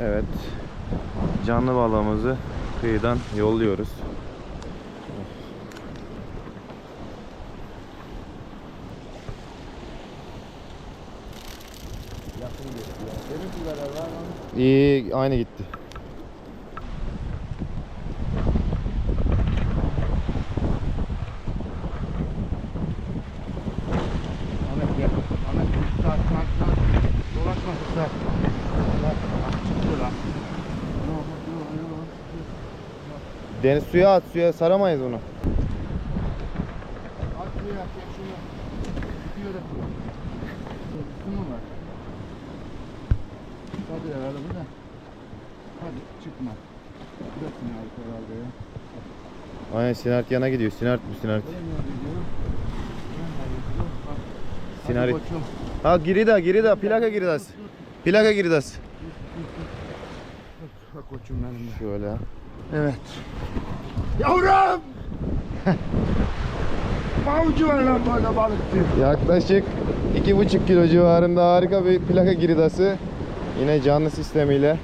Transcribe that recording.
Evet. Canlı balığımızı kıyıdan yolluyoruz. İyi aynı gitti. Ahmet gel. Ahmet saat saat saat. Dolaşma saat. Lan. Deniz suya at suya saramayız bunu. At şuraya çek şunu. Gidiyor da. Üstü mü var? Hadi herhalde bu da. Hadi çıkma. Burası ne herhalde ya. Aynen Sinart yana gidiyor. Sinart bu Sinart. Koçum. Ha girida girida plaka giridas. Plaka giridas. Bak koçum benim de. Şöyle. Evet. Yavrum! Avcı var lan böyle balıkçı. Yaklaşık 2,5 kilo civarında harika bir plaka giridası. Yine canlı sistemiyle